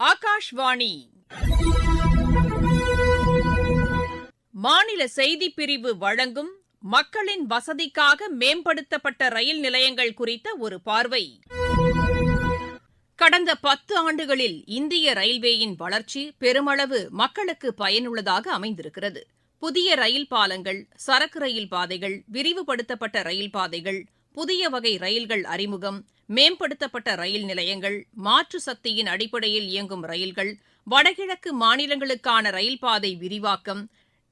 ஆகாஷ்வாணி. மாநில செய்திப் பிரிவு வழங்கும் மக்களின் வசதிக்காக மேம்படுத்தப்பட்ட ரயில் நிலையங்கள் குறித்த ஒரு பார்வை. கடந்த பத்து ஆண்டுகளில் இந்திய ரயில்வேயின் வளர்ச்சி பெருமளவு மக்களுக்கு பயனுள்ளதாக அமைந்திருக்கிறது. புதிய ரயில் பாலங்கள் சரக்கு ரயில் பாதைகள் விரிவுபடுத்தப்பட்ட ரயில் பாதைகள் புதிய வகை ரயில்கள் அறிமுகம் மேம்படுத்தப்பட்ட ரயில் நிலையங்கள் மாற்று சக்தியின் அடிப்படையில் இயங்கும் ரயில்கள் வடகிழக்கு மாநிலங்களுக்கான ரயில் பாதை விரிவாக்கம்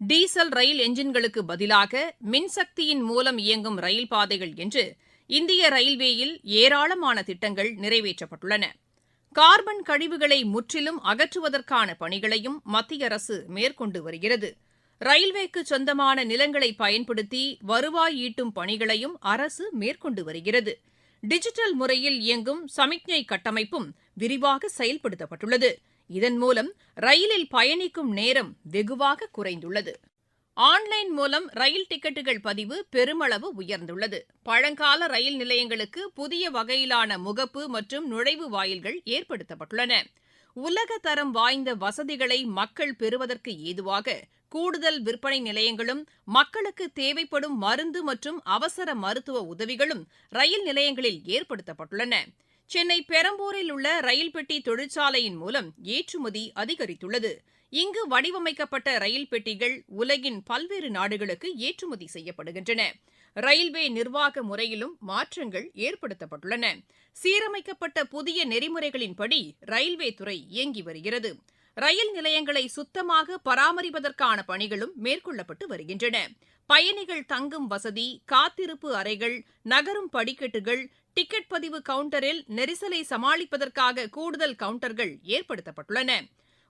டீசல் ரயில் என்ஜின்களுக்கு பதிலாக மின்சக்தியின் மூலம் இயங்கும் ரயில் பாதைகள் என்று இந்திய ரயில்வேயில் ஏராளமான திட்டங்கள் நிறைவேற்றப்பட்டுள்ளன. கார்பன் கழிவுகளை முற்றிலும் அகற்றுவதற்கான பணிகளையும் மத்திய அரசு மேற்கொண்டு வருகிறது. ரயில்வேக்கு சொந்தமான நிலங்களை பயன்படுத்தி வருவாய் ஈட்டும் பணிகளையும் அரசு மேற்கொண்டு வருகிறது. டிஜிட்டல் முறையில் இயங்கும் சமிக்ஞை கட்டமைப்பும் விரிவாக செயல்படுத்தப்பட்டுள்ளது. இதன் மூலம் ரயிலில் பயணிக்கும் நேரம் வெகுவாக குறைந்துள்ளது. ஆன்லைன் மூலம் ரயில் டிக்கெட்டுகள் பதிவு பெருமளவு உயர்ந்துள்ளது. பழங்கால ரயில் நிலையங்களுக்கு புதிய வகையிலான முகப்பு மற்றும் நுழைவு வாயில்கள் ஏற்படுத்தப்பட்டுள்ளன. உலக தரம் வாய்ந்த வசதிகளை மக்கள் பெறுவதற்கு ஏதுவாக கூடுதல் விற்பனை நிலையங்களும் மக்களுக்கு தேவைப்படும் மருந்து மற்றும் அவசர மருத்துவ உதவிகளும் ரயில் நிலையங்களில் ஏற்படுத்தப்பட்டுள்ளன. சென்னை பெரம்பூரில் உள்ள ரயில் பெட்டி தொழிற்சாலையின் மூலம் ஏற்றுமதி அதிகரித்துள்ளது. இங்கு வடிவமைக்கப்பட்ட ரயில் பெட்டிகள் உலகின் பல்வேறு நாடுகளுக்கு ஏற்றுமதி செய்யப்படுகின்றன. ரயில்வே நிர்வாக முறையிலும் மாற்றங்கள் ஏற்படுத்தப்பட்டுள்ளன. சீரமைக்கப்பட்ட புதிய நெறிமுறைகளின்படி ரயில்வே துறை இயங்கி வருகிறது. ரயில் நிலையங்களை சுத்தமாக பராமரிப்பதற்கான பணிகளும் மேற்கொள்ளப்பட்டு வருகின்றன. பயணிகள் தங்கும் வசதி காத்திருப்பு அறைகள் நகரும் படிக்கட்டுகள் டிக்கெட் பதிவு கவுண்டரில் நெரிசலை சமாளிப்பதற்காக கூடுதல் கவுண்டர்கள் ஏற்படுத்தப்பட்டுள்ளன.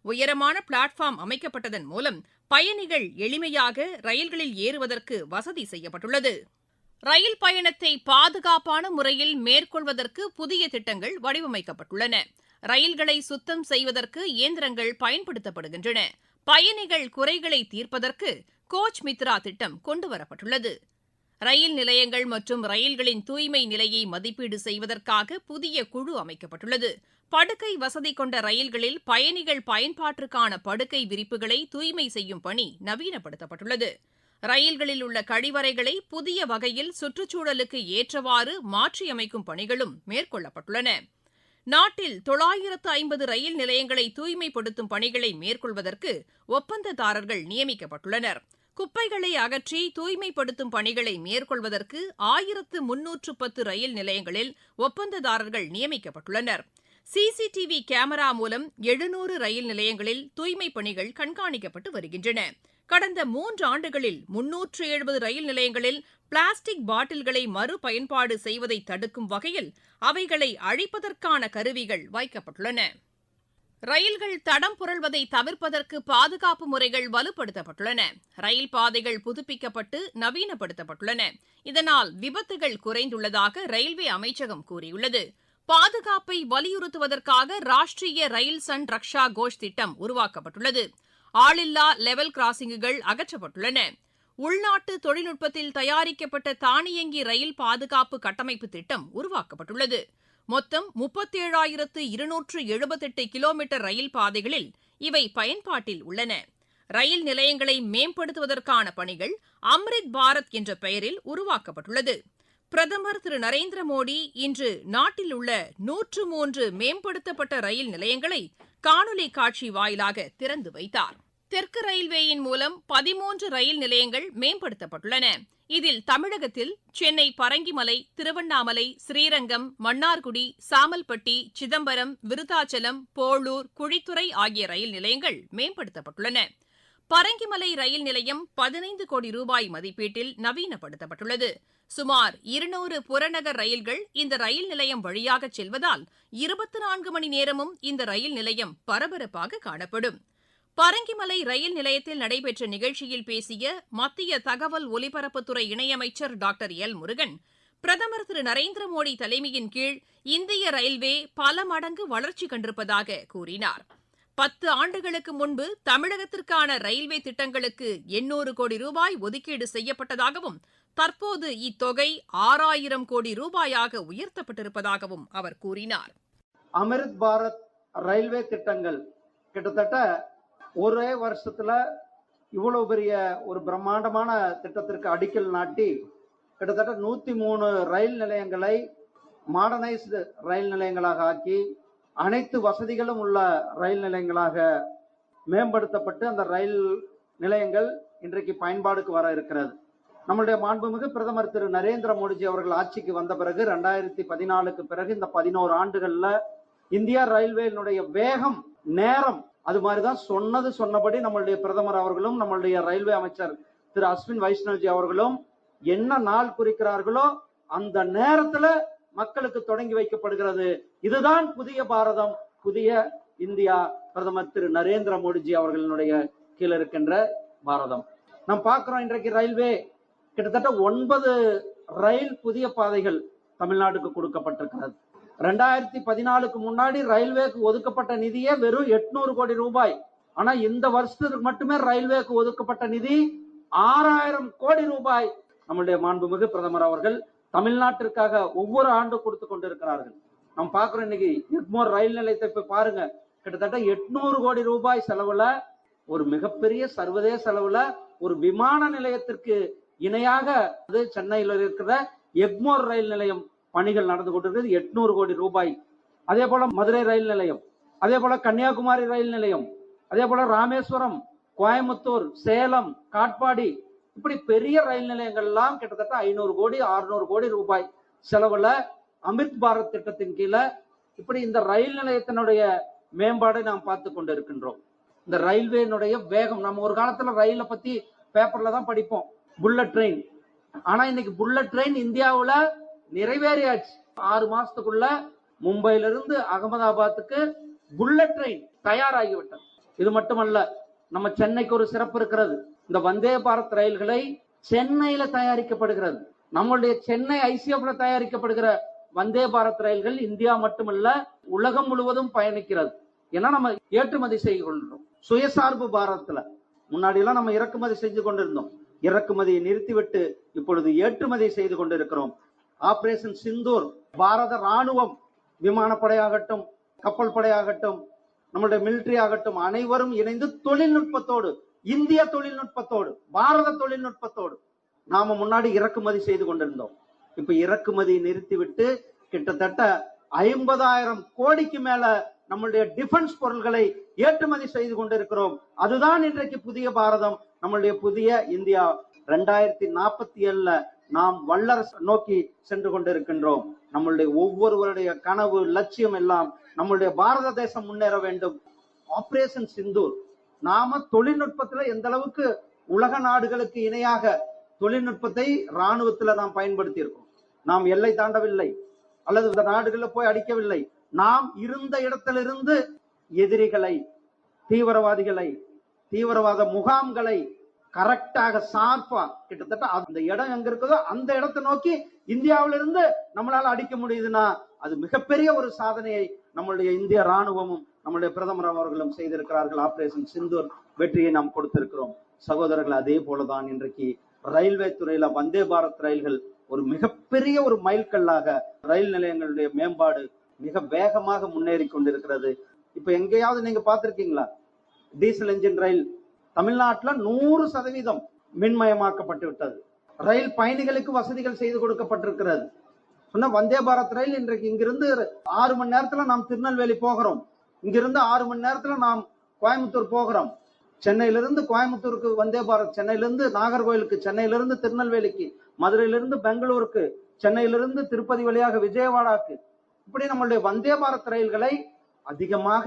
உயரமான பிளாட்ஃபார்ம் அமைக்கப்பட்டதன் மூலம் பயணிகள் எளிமையாக ரயில்களில் ஏறுவதற்கு வசதி செய்யப்பட்டுள்ளது. ரயில் பயணத்தை பாதுகாப்பான முறையில் மேற்கொள்வதற்கு புதிய திட்டங்கள் வடிவமைக்கப்பட்டுள்ளன. ரயில்களை சுத்தம் செய்வதற்கு இயந்திரங்கள் பயன்படுத்தப்படுகின்றன. பயணிகள் குறைகளை தீர்ப்பதற்கு கோச் மித்ரா திட்டம் கொண்டுவரப்பட்டுள்ளது. ரயில் நிலையங்கள் மற்றும் ரயில்களின் தூய்மை நிலையை மதிப்பீடு செய்வதற்காக புதிய குழு அமைக்கப்பட்டுள்ளது. படுக்கை வசதி கொண்ட ரயில்களில் பயணிகள் பயன்பாட்டிற்கான படுக்கை விரிப்புகளை தூய்மை செய்யும் பணி நவீனப்படுத்தப்பட்டுள்ளது. ரயில்களில் உள்ள கழிவறைகளை புதிய வகையில் சுற்றுச்சூழலுக்கு ஏற்றவாறு மாற்றியமைக்கும் பணிகளும் மேற்கொள்ளப்பட்டுள்ளன. நாட்டில் தொள்ளாயிரத்து ஐம்பது ரயில் நிலையங்களை தூய்மைப்படுத்தும் பணிகளை மேற்கொள்வதற்கு ஒப்பந்ததாரர்கள் நியமிக்கப்பட்டுள்ளனர். குப்பைகளை அகற்றி தூய்மைப்படுத்தும் பணிகளை மேற்கொள்வதற்கு ஆயிரத்து முன்னூற்று பத்து ரயில் நிலையங்களில் ஒப்பந்ததாரர்கள் நியமிக்கப்பட்டுள்ளனர். சிசிடிவி கேமரா மூலம் எழுநூறு ரயில் நிலையங்களில் தூய்மைப் பணிகள் கண்காணிக்கப்பட்டு வருகின்றன. கடந்த மூன்று ஆண்டுகளில் முன்னூற்று எழுபது ரயில் நிலையங்களில் பிளாஸ்டிக் பாட்டில்களை மறுபயன்பாடு செய்வதை தடுக்கும் வகையில் அவைகளை அழிப்பதற்கான கருவிகள் வைக்கப்பட்டுள்ளன. ரயில்கள் தடம் புரள்வதை தவிர்ப்பதற்கு பாதுகாப்பு முறைகள் வலுப்படுத்தப்பட்டுள்ளன. ரயில் பாதைகள் புதுப்பிக்கப்பட்டு நவீனப்படுத்தப்பட்டுள்ளன. இதனால் விபத்துகள் குறைந்துள்ளதாக ரயில்வே அமைச்சகம் கூறியுள்ளது. பாதுகாப்பை வலியுறுத்துவதற்காக ராஷ்டிரிய ரயில் சன் ரக்ஷா கோஷ் திட்டம் உருவாக்கப்பட்டுள்ளது. ஆளில்லா லெவல் கிராசிங்குகள் அகற்றப்பட்டுள்ளன. உள்நாட்டு தொழில்நுட்பத்தில் தயாரிக்கப்பட்ட தானியங்கி ரயில் பாதுகாப்பு கட்டமைப்பு திட்டம் உருவாக்கப்பட்டுள்ளது. மொத்தம் முப்பத்தேழாயிரத்து இருநூற்று எழுபத்தெட்டு கிலோமீட்டர் ரயில் பாதைகளில் இவை பயன்பாட்டில் உள்ளன. ரயில் நிலையங்களை மேம்படுத்துவதற்கான பணிகள் அம்ரித் பாரத் என்ற பெயரில் உருவாக்கப்பட்டுள்ளது. பிரதமர் திரு நரேந்திர மோடி இன்று நாட்டில் உள்ள நூற்று மூன்று மேம்படுத்தப்பட்ட ரயில் நிலையங்களை காணொலி காட்சி வாயிலாக திறந்து வைத்தார். தெற்கு ரயில்வேயின் மூலம் பதிமூன்று ரயில் நிலையங்கள் மேம்படுத்தப்பட்டுள்ளன. இதில் தமிழகத்தில் சென்னை பரங்கிமலை திருவண்ணாமலை ஸ்ரீரங்கம் மன்னார்குடி சாமல்பட்டி சிதம்பரம் விருத்தாச்சலம் போளூர் குழித்துறை ஆகிய ரயில் நிலையங்கள் மேம்படுத்தப்பட்டுள்ளன. பரங்கிமலை ரயில் நிலையம் பதினைந்து கோடி ரூபாய் மதிப்பீட்டில் நவீனப்படுத்தப்பட்டுள்ளது. சுமார் இருநூறு புறநகர் ரயில்கள் இந்த ரயில் நிலையம் வழியாக செல்வதால் இருபத்தி நான்கு மணி நேரமும் இந்த ரயில் நிலையம் பரபரப்பாக காணப்படும். பரங்கிமலை ரயில் நிலையத்தில் நடைபெற்ற நிகழ்ச்சியில் பேசிய மத்திய தகவல் ஒலிபரப்புத்துறை இணையமைச்சர் டாக்டர் எல் முருகன் பிரதமர் திரு நரேந்திர மோடி தலைமையின் கீழ் இந்திய ரயில்வே பல மடங்கு வளர்ச்சி கண்டிருப்பதாக கூறினார். பத்து ஆண்டுகளுக்கு முன்பு தமிழகத்திற்கான ரயில்வே திட்டங்களுக்கு எண்ணூறு கோடி ரூபாய் ஒதுக்கீடு செய்யப்பட்டதாகவும் தற்போது இத்தொகை ஆறாயிரம் கோடி ரூபாயாக உயர்த்தப்பட்டிருப்பதாகவும் அவர் கூறினார். அமிர்த் பாரத் ரயில்வே திட்டங்கள் கிட்டத்தட்ட ஒரே வருஷத்துல இவ்வளவு பெரிய ஒரு பிரம்மாண்டமான திட்டத்திற்கு அடிக்கல் நாட்டி கிட்டத்தட்ட நூத்தி மூணு ரயில் நிலையங்களை மாடர்னைஸ்டு ரயில் நிலையங்களாக ஆக்கி அனைத்து வசதிகளும் உள்ள ரயில் நிலையங்களாக மேம்படுத்தப்பட்டு அந்த ரயில் நிலையங்கள் இன்றைக்கு பயன்பாடுக்கு வர இருக்கிறது. நம்மளுடைய மாண்புமிகு பிரதமர் திரு நரேந்திர மோடிஜி அவர்கள் ஆட்சிக்கு வந்த பிறகு ரெண்டாயிரத்தி பதினாலுக்கு பிறகு இந்த பதினோரு ஆண்டுகள்ல இந்தியா ரயில்வேனுடைய வேகம் நேரம் அது மாதிரிதான் சொன்னது சொன்னபடி நம்மளுடைய பிரதமர் அவர்களும் நம்மளுடைய ரயில்வே அமைச்சர் திரு அஸ்வின் வைஷ்ணவ்ஜி அவர்களும் என்ன நாள் குறிக்கிறார்களோ அந்த நேரத்துல மக்களுக்கு தொடங்கி வைக்கப்படுகிறது. இதுதான் புதிய பாரதம் புதிய இந்தியா பிரதமர் திரு நரேந்திர மோடிஜி அவர்களினுடைய கீழ இருக்கின்ற பாரதம். நாம் பார்க்கிறோம் இன்றைக்கு ரயில்வே கிட்டத்தட்ட ஒன்பது ரயில் புதிய பாதைகள் தமிழ்நாட்டுக்கு கொடுக்கப்பட்டிருக்கிறது. ரெண்டாயிரத்தி பதினாலுக்கு முன்னாடி ரயில்வேக்கு ஒதுக்கப்பட்ட நிதியே வெறும் எட்நூறு கோடி ரூபாய். ஆனா இந்த வருஷத்துக்கு மட்டுமே ரயில்வேக்கு ஒதுக்கப்பட்ட நிதி ஆறாயிரம் கோடி ரூபாய். நம்முடைய மாண்புமிகு பிரதமர் அவர்கள் தமிழ்நாட்டிற்காக ஒவ்வொரு ஆண்டும் கொடுத்து கொண்டிருக்கிறார்கள். நம்ம பாக்குறோம் இன்னைக்கு எக்மோர் ரயில் நிலையத்தை போய் பாருங்க. கிட்டத்தட்ட எட்நூறு கோடி ரூபாய் செலவுல ஒரு மிகப்பெரிய சர்வதேச அளவுல ஒரு விமான நிலையத்திற்கு இணையாக அது சென்னையில் இருக்கிற எக்மோர் ரயில் நிலையம் பணிகள் நடந்து கொண்டிருக்கிறது. எட்நூறு கோடி ரூபாய். அதே போல மதுரை ரயில் நிலையம். அதே போல கன்னியாகுமரி ரயில் நிலையம். அதே போல ராமேஸ்வரம் கோயம்புத்தூர் சேலம் காட்பாடி இப்படி பெரிய ரயில் நிலையங்கள் எல்லாம் கிட்டத்தட்ட ஐநூறு கோடி அறுநூறு கோடி ரூபாய் செலவுல அமித் பாரத் திட்டத்தின் கீழே இப்படி இந்த ரயில் நிலையத்தினுடைய மேம்பாடை நாம் பார்த்து கொண்டு இருக்கின்றோம் இந்த ரயில்வேனுடைய வேகம் நம்ம ஒரு காலத்துல ரயிலை பத்தி பேப்பர்ல தான் படிப்போம். புல்லட் ட்ரெயின் ஆனா இன்னைக்கு புல்லட் ட்ரெயின் இந்தியாவுல நிறைவேறியாச்சு. ஆறு மாசத்துக்குள்ள மும்பையில இருந்து அகமதாபாத்துக்கு புல்லட் ட்ரெயின் தயாராகிவிட்டது. இது மட்டுமல்ல நம்ம சென்னைக்கு ஒரு சிறப்பு இருக்கிறது. இந்த வந்தே பாரத் ரயில்களை சென்னையில தயாரிக்கப்படுகிறது. நம்மளுடைய சென்னை ஐசிஎஃப்ல தயாரிக்கப்படுகிற வந்தே பாரத் ரயில்கள் இந்தியா மட்டுமல்ல உலகம் முழுவதும் பயணிக்கிறது. ஏன்னா நம்ம ஏற்றுமதி செய்து கொள்கிறோம் சுயசார்பு பாரத்ல. முன்னாடி எல்லாம் நம்ம இறக்குமதி செஞ்சு கொண்டிருந்தோம். இறக்குமதியை நிறுத்திவிட்டு இப்பொழுது ஏற்றுமதி செய்து கொண்டிருக்கிறோம். ஆபரேஷன் சிந்தூர் பாரத ராணுவம் விமானப்படையாகட்டும் கப்பல் படையாகட்டும் நம்மளுடைய மிலிட்டரி ஆகட்டும் அனைவரும் இணைந்து தொழில்நுட்பத்தோடு இந்திய தொழில்நுட்பத்தோடு பாரத தொழில்நுட்பத்தோடு நாம முன்னாடி இறக்குமதி செய்து கொண்டிருந்தோம். இப்ப இறக்குமதி நிறுத்திவிட்டு கிட்டத்தட்ட ஐம்பதாயிரம் கோடிக்கு மேல நம்மளுடைய டிஃபென்ஸ் பொருள்களை ஏற்றுமதி செய்து கொண்டிருக்கிறோம். அதுதான் இன்றைக்கு புதிய பாரதம். நம்மளுடைய புதிய இந்தியா. ரெண்டாயிரத்தி நாற்பத்தி ஏழுல நாம் வல்லரசு நோக்கி சென்று கொண்டிருக்கின்றோம். நம்மளுடைய ஒவ்வொருவருடைய கனவு லட்சியம் எல்லாம் நம்மளுடைய பாரத தேசம் முன்னேற வேண்டும். ஆபரேஷன் சிந்தூர் நாம தொழில்நுட்பத்துல எந்த அளவுக்கு உலக நாடுகளுக்கு இணையாக தொழில்நுட்பத்தை ராணுவத்துல நாம் பயன்படுத்தி இருக்கோம் நாம் எல்லை தாண்டவில்லை. அல்லது இந்த நாடுகளில் போய் அடிக்கவில்லை. நாம் இருந்த இடத்திலிருந்து எதிரிகளை தீவிரவாதிகளை தீவிரவாத முகாம்களை கரெக்டாக சார்பா கிட்டத்தட்ட அந்த இடம் எங்க இருக்குதோ அந்த இடத்தை நோக்கி இந்தியாவிலிருந்து நம்மளால அடிக்க முடியுதுன்னா அது மிகப்பெரிய ஒரு சாதனையை நம்மளுடைய இந்திய ராணுவமும் நம்மளுடைய பிரதமர் அவர்களும் செய்திருக்கிறார்கள். ஆபரேஷன் சிந்தூர் வெற்றியை நாம் கொடுத்திருக்கிறோம். சகோதரர்கள் அதே போலதான் இன்றைக்கு ரயில்வே துறையில வந்தே பாரத் ரயில்கள் ஒரு மிகப்பெரிய ஒரு மைல்கல்லாக ரயில் நிலையங்களுடைய மேம்பாடு மிக வேகமாக முன்னேறி கொண்டிருக்கிறது. இப்ப எங்கேயாவது நீங்க பார்த்திருக்கீங்களா? டீசல் என்ஜின் ரயில் தமிழ்நாட்டுல நூறு சதவீதம் மின்மயமாக்கப்பட்டு விட்டது ரயில் பயணிகளுக்கு வசதிகள் செய்து கொடுக்கப்பட்டிருக்கிறது. சொன்ன வந்தே பாரத் ரயில் இன்றைக்கு இங்கிருந்து ஆறு மணி நேரத்துல நாம் திருநெல்வேலி போகிறோம். இங்கிருந்து ஆறு மணி நேரத்துல நாம் கோயம்புத்தூர் போகிறோம். சென்னையிலிருந்து கோயம்புத்தூருக்கு வந்தே பாரத் சென்னையிலிருந்து நாகர்கோயிலுக்கு சென்னையிலிருந்து திருநெல்வேலிக்கு மதுரையிலிருந்து பெங்களூருக்கு சென்னையிலிருந்து திருப்பதி வழியாக விஜயவாடாக்கு இப்படி நம்மளுடைய வந்தே பாரத் ரயில்களை அதிகமாக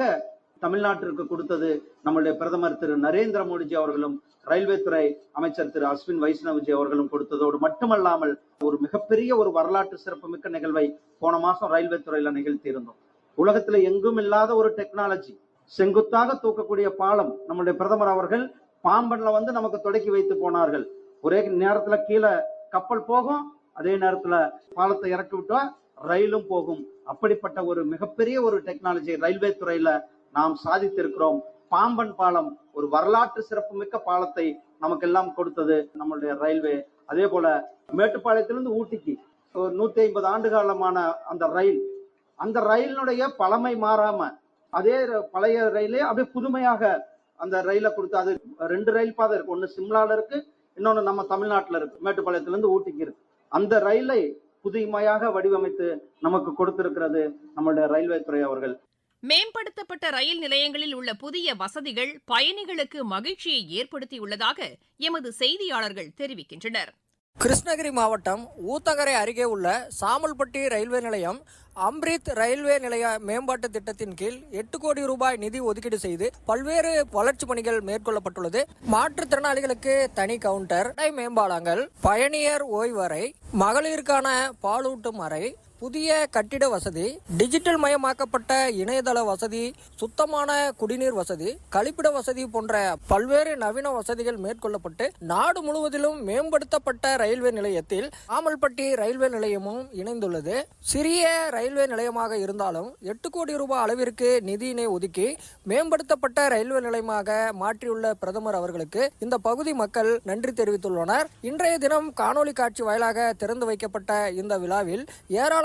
தமிழ்நாட்டிற்கு கொடுத்தது நம்மளுடைய பிரதமர் திரு நரேந்திர மோடிஜி அவர்களும் ரயில்வே துறை அமைச்சர் திரு அஸ்வின் வைஷ்ணவ்ஜி அவர்களும் கொடுத்ததோடு மட்டுமல்லாமல் ஒரு மிகப்பெரிய ஒரு வரலாற்று சிறப்புமிக்க நிகழ்வை போன மாசம் ரயில்வே துறையில நிகழ்த்தி இருந்தோம். உலகத்துல எங்கும் இல்லாத ஒரு டெக்னாலஜி செங்குத்தாக தூக்கக்கூடிய பாலம் நம்மளுடைய பிரதமர் அவர்கள் பாம்பன்ல வந்து நமக்கு தொடக்கி வைத்து போனார்கள். ஒரே நேரத்துல கீழே கப்பல் போகும் அதே நேரத்துல பாலத்தை இறக்கி விட்டா ரயிலும் போகும். அப்படிப்பட்ட ஒரு மிகப்பெரிய ஒரு டெக்னாலஜி ரயில்வே துறையில நாம் சாதித்திருக்கிறோம். பாம்பன் பாலம் ஒரு வரலாற்று சிறப்புமிக்க பாலத்தை நமக்கெல்லாம் கொடுத்தது நம்மளுடைய ரயில்வே. அதே போல மேட்டுப்பாளையத்திலிருந்து ஊட்டிக்கு ஒரு நூத்தி ஐம்பது ஆண்டு காலமான அந்த ரயில். அந்த ரயிலினுடைய பழமை மாறாம அதே ர- பழைய ரயிலே அப்படியே புதுமையாக அந்த ரயிலை கொடுத்து அது ரெண்டு ரயில் பாதை இருக்கு. ஒன்னு சிம்லால இருக்கு இன்னொன்னு நம்ம தமிழ்நாட்டுல இருக்கு. மேட்டுப்பாளையத்துல இருந்து ஊட்டிக்கு இருக்கு. அந்த ரயிலை புதுமையாக வடிவமைத்து நமக்கு கொடுத்திருக்கிறது நம்மளுடைய ரயில்வே துறை அவர்கள். மேம்படுத்தப்பட்ட ரயில் நிலையங்களில் உள்ள புதிய வசதிகள் பயணிகளுக்கு மகிழ்ச்சியை ஏற்படுத்தியுள்ளதாக எமது செய்தியாளர்கள் தெரிவிக்கின்றனர். கிருஷ்ணகிரி மாவட்டம் ஊத்தங்கரை அருகே உள்ள சாமல்பட்டி ரயில்வே நிலையம் அம்ரித் ரயில்வே நிலைய மேம்பாட்டு திட்டத்தின் கீழ் எட்டு கோடி ரூபாய் நிதி ஒதுக்கீடு செய்து பல்வேறு வளர்ச்சி பணிகள் மேற்கொள்ளப்பட்டுள்ளது. மாற்றுத்திறனாளிகளுக்கு தனி கவுண்டர் மேம்பாலங்கள் பயணியர் ஓய்வறை மகளிருக்கான பாலூட்டும் அறை புதிய கட்டிட வசதி டிஜிட்டல் மயமாக்கப்பட்ட இணையதள வசதி சுத்தமான குடிநீர் வசதி கழிப்பிட வசதி போன்ற பல்வேறு நவீன வசதிகள் மேற்கொள்ளப்பட்டு நாடு முழுவதிலும் மேம்படுத்தப்பட்ட ரயில்வே நிலையத்தில் ஆமல்பட்டி ரயில்வே நிலையமும் இணைந்துள்ளது. சிறிய ரயில்வே நிலையமாக இருந்தாலும் எட்டு கோடி ரூபாய் அளவிற்கு நிதியினை ஒதுக்கி மேம்படுத்தப்பட்ட ரயில்வே நிலையமாக மாற்றியுள்ள பிரதமர் அவர்களுக்கு இந்த பகுதி மக்கள் நன்றி தெரிவித்துள்ளனர். இன்றைய தினம் காணொலி காட்சி வாயிலாக திறந்து வைக்கப்பட்ட இந்த விழாவில்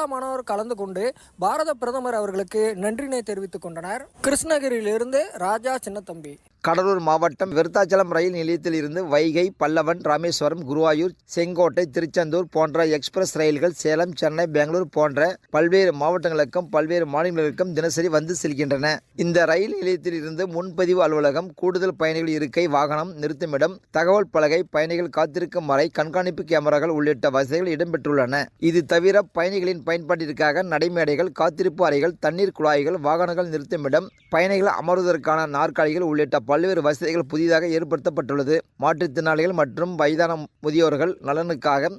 ஏராளமானோர் கலந்து கொண்டு பாரத பிரதமர் அவர்களுக்கு நன்றினை தெரிவித்துக் கொண்டனர். கிருஷ்ணகிரியிலிருந்து ராஜா சின்னத்தம்பி. கடலூர் மாவட்டம் விருத்தாச்சலம் ரயில் நிலையத்தில் இருந்து வைகை பல்லவன் ராமேஸ்வரம் குருவாயூர் செங்கோட்டை திருச்செந்தூர் போன்ற எக்ஸ்பிரஸ் ரயில்கள் சேலம் சென்னை பெங்களூர் போன்ற பல்வேறு மாவட்டங்களுக்கும் பல்வேறு மாநிலங்களுக்கும் தினசரி வந்து செல்கின்றன. இந்த ரயில் நிலையத்தில் இருந்து முன்பதிவு அலுவலகம் கூடுதல் பயணிகள் இருக்கை வாகனம் நிறுத்துமிடம் தகவல் பலகை பயணிகள் காத்திருக்கும் வரை கண்காணிப்பு கேமராக்கள் உள்ளிட்ட வசதிகள் இடம்பெற்றுள்ளன. இது தவிர பயணிகளின் பயன்பாட்டிற்காக நடைமேடைகள் காத்திருப்பு அறைகள் தண்ணீர் குழாய்கள் வாகனங்கள் நிறுத்துமிடம் பயணிகள் அமர்வதற்கான நாற்காலிகள் உள்ளிட்ட பல்வேறு வசதிகள் புதிதாக ஏற்படுத்தப்பட்டுள்ளது. மாற்றுத்திறனாளிகள் மற்றும் வயதான முதியோர்கள் நலனுக்காக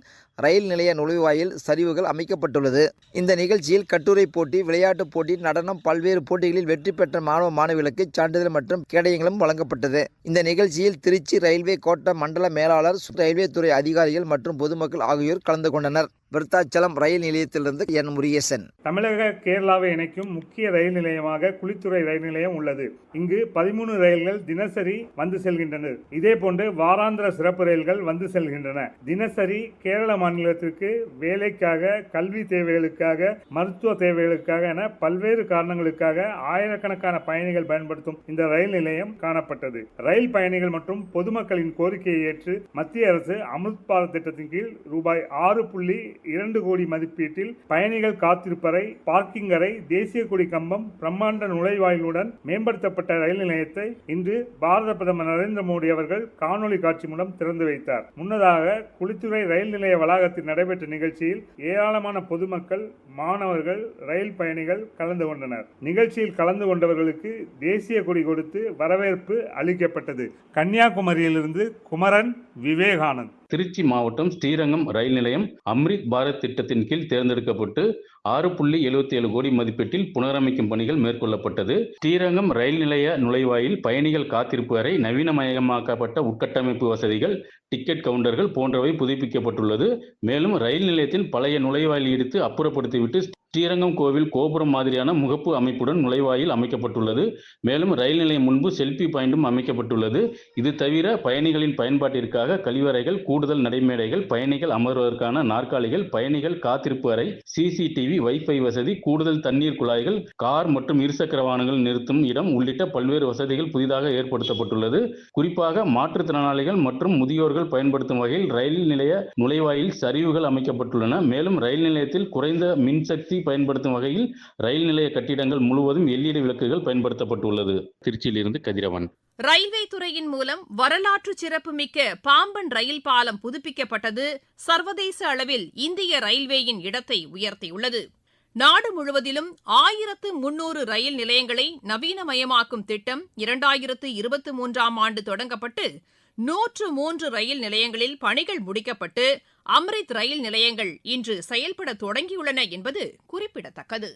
ரயில் நிலைய நுழைவாயில் சரிவுகள் அமைக்கப்பட்டுள்ளது. இந்த நிகழ்ச்சியில் கட்டுரை போட்டி விளையாட்டுப் போட்டி நடனம் பல்வேறு போட்டிகளில் வெற்றி பெற்ற மாணவ மாணவிகளுக்கு சான்றிதழ் மற்றும் கேடயங்களும் வழங்கப்பட்டது. இந்த நிகழ்ச்சியில் திருச்சி ரயில்வே கோட்ட மண்டல மேலாளர் ரயில்வே துறை அதிகாரிகள் மற்றும் பொதுமக்கள் ஆகியோர் கலந்து கொண்டனர். விருத்தாச்சலம் ரயில் நிலையத்திலிருந்து என். முருகேசன். தமிழக கேரளாவை இணைக்கும் முக்கிய ரயில் நிலையமாக குளித்துறை ரயில் நிலையம் உள்ளது. இங்கு பதிமூணு ரயில்கள் தினசரி வந்து செல்கின்றன இதேபோன்று வாராந்திர சிறப்பு ரயில்கள் வந்து செல்கின்றன. தினசரி கேரள மாநிலத்திற்கு வேலைக்காக கல்வி தேவைகளுக்காக மருத்துவ தேவைகளுக்காக என பல்வேறு காரணங்களுக்காக ஆயிரக்கணக்கான பயணிகள் பயன்படுத்தும் இந்த ரயில் நிலையம் காணப்பட்டது. ரயில் பயணிகள் மற்றும் பொதுமக்களின் கோரிக்கையை ஏற்று மத்திய அரசு அமிர்த் பாரத் திட்டத்தின் கீழ் ரூபாய் ஆறு புள்ளி இரண்டு கோடி மதிப்பீட்டில் பயணிகள் காத்திருப்பறை பார்க்கிங் அறை தேசிய கொடி கம்பம் பிரம்மாண்ட நுழைவாயிலுடன் மேம்படுத்தப்பட்ட ரயில் நிலையத்தை இன்று பாரத பிரதமர் நரேந்திர மோடி அவர்கள் காணொலி காட்சி மூலம் திறந்து வைத்தார். முன்னதாக குளித்துறை ரயில் நிலைய வளாகத்தில் நடைபெற்ற நிகழ்ச்சியில் ஏராளமான பொதுமக்கள் மாணவர்கள் ரயில் பயணிகள் கலந்து கொண்டனர். நிகழ்ச்சியில் கலந்து கொண்டவர்களுக்கு தேசிய கொடி கொடுத்து வரவேற்பு அளிக்கப்பட்டது. கன்னியாகுமரியிலிருந்து குமரன் விவேகானந்த். திருச்சி மாவட்டம் ஸ்ரீரங்கம் ரயில் நிலையம் அம்ரித் பாரத் திட்டத்தின் கீழ் தேர்ந்தெடுக்கப்பட்டு ஆறு புள்ளி எழுபத்தி ஏழு கோடி மதிப்பீட்டில் புனரமைக்கும் பணிகள் மேற்கொள்ளப்பட்டது. ஸ்ரீரங்கம் ரயில் நிலைய நுழைவாயில் பயணிகள் காத்திருப்பு வரை நவீனமயமாக்கப்பட்ட உட்கட்டமைப்பு வசதிகள் டிக்கெட் கவுண்டர்கள் போன்றவை புதுப்பிக்கப்பட்டுள்ளது. மேலும் ரயில் நிலையத்தின் பழைய நுழைவாயில் இடித்து அப்புறப்படுத்திவிட்டு ஸ்ரீரங்கம் கோவில் கோபுரம் மாதிரியான முகப்பு அமைப்புடன் நுழைவாயில் அமைக்கப்பட்டுள்ளது. மேலும் ரயில் நிலையம் முன்பு செல்ஃபி பாயிண்டும் அமைக்கப்பட்டுள்ளது. இது தவிர பயணிகளின் பயன்பாட்டிற்காக கழிவறைகள் கூடுதல் நடைமேடைகள் பயணிகள் அமர்வதற்கான நாற்காலிகள் பயணிகள் காத்திருப்பு அறை சிசிடிவி வைஃபை வசதி கூடுதல் தண்ணீர் குழாய்கள் கார் மற்றும் இருசக்கர வாகனங்கள் நிறுத்தும் இடம் உள்ளிட்ட பல்வேறு வசதிகள் புதிதாக ஏற்படுத்தப்பட்டுள்ளது. குறிப்பாக மாற்றுத்திறனாளிகள் மற்றும் முதியோர்கள் பயன்படுத்தும் வகையில் ரயில் நிலைய நுழைவாயில் சரிவுகள் அமைக்கப்பட்டுள்ளன. மேலும் ரயில் நிலையத்தில் குறைந்த மின்சக்தி பயன்படுத்தும் வகையில் ரயில் நிலைய கட்டிடங்கள் முழுவதும் எல்இடி விளக்குகள் பயன்படுத்தப்பட்டுள்ளது. திருச்சியிலிருந்து கதிரவன். ரயில்வே துறையின் மூலம் வரலாற்று சிறப்புமிக்க பாம்பன் ரயில் பாலம் புதுப்பிக்கப்பட்டது சர்வதேச அளவில் இந்திய ரயில்வேயின் இடத்தை உயர்த்தியுள்ளது. நாடு முழுவதிலும் ஆயிரத்து முன்னூறு ரயில் நிலையங்களை நவீனமயமாக்கும் திட்டம் இரண்டாயிரத்து இருபத்தி மூன்றாம் ஆண்டு தொடங்கப்பட்டு நூற்று மூன்று ரயில் நிலையங்களில் பணிகள் முடிக்கப்பட்டு அம்ரித் ரயில் நிலையங்கள் இன்று செயல்பட தொடங்கியுள்ளன என்பது குறிப்பிடத்தக்கது.